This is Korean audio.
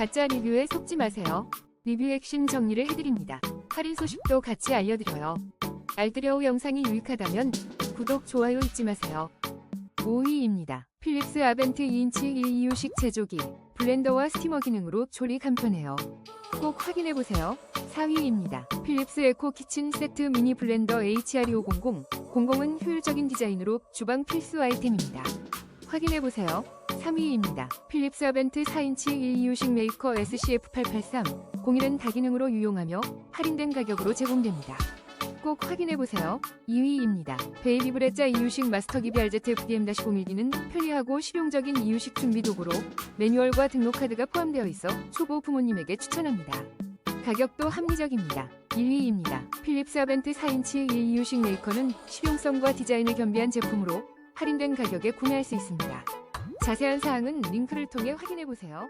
가짜 리뷰에 속지 마세요. 리뷰 핵심 정리를 해드립니다. 할인 소식도 같이 알려드려요. 알뜰여우 영상이 유익하다면 구독, 좋아요 잊지 마세요. 5위입니다. 필립스 아벤트 2인치 1이유식 제조기 블렌더와 스티머 기능으로 조리 간편해요. 꼭 확인해보세요. 4위입니다. 필립스 에코 키친 세트 미니 블렌더 HR2500 00은 효율적인 디자인으로 주방 필수 아이템입니다. 확인해보세요. 3위입니다. 필립스 아벤트 4인치 1이유식 메이커 SCF883 01은 다기능으로 유용하며 할인된 가격으로 제공됩니다. 꼭 확인해보세요. 2위입니다. 베이비 브레자 이유식 마스터 기비 RZ FDM-01D는 편리하고 실용적인 이유식 준비 도구로 매뉴얼과 등록 카드가 포함되어 있어 초보 부모님에게 추천합니다. 가격도 합리적입니다. 1위입니다. 필립스 아벤트 4인치 1이유식 메이커는 실용성과 디자인을 겸비한 제품으로 할인된 가격에 구매할 수 있습니다. 자세한 사항은 링크를 통해 확인해 보세요.